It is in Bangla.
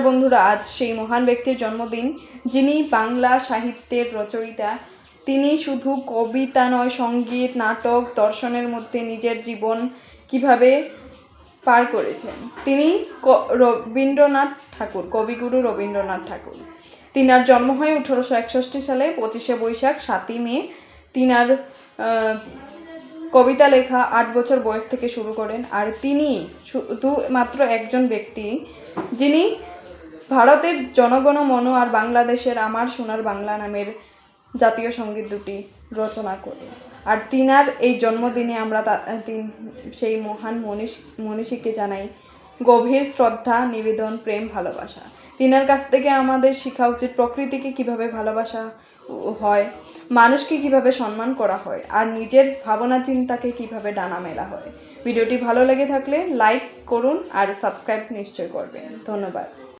বন্ধুরা, আজ সেই মহান ব্যক্তির জন্মদিন, যিনি বাংলা সাহিত্যের রচয়িতা। তিনি শুধু কবিতা নয়, সংগীত, নাটক, দর্শনের মধ্যে নিজের জীবন কীভাবে পার করেছেন। তিনি রবীন্দ্রনাথ ঠাকুর, কবিগুরু রবীন্দ্রনাথ ঠাকুর। তিনার জন্ম হয় আঠারোশো একষষ্টি সালে, পঁচিশে বৈশাখ, সাতই মে। তিনার কবিতা লেখা আট বছর বয়স থেকে শুরু করেন। আর তিনি শুধু মাত্র একজন ব্যক্তি, যিনি ভারতের জনগণ মন আর বাংলাদেশের আমার সোনার বাংলা নামের জাতীয় সংগীত দুটি রচনা করে। আর তিনার এই জন্মদিনে আমরা তিন- সেই মহান মনীষ, মনীষীকে জানাই গভীর শ্রদ্ধা, নিবেদন, প্রেম, ভালোবাসা। তিনার কাছ থেকে আমাদের শেখা উচিত প্রকৃতিকে কীভাবে ভালোবাসা হয়, মানুষকে কীভাবে সম্মান করা হয়, আর নিজের ভাবনা চিন্তাকে কীভাবে ডানা মেলা হয়। ভিডিওটি ভালো লেগে থাকলে লাইক করুন আর সাবস্ক্রাইব নিশ্চয় করবেন। ধন্যবাদ।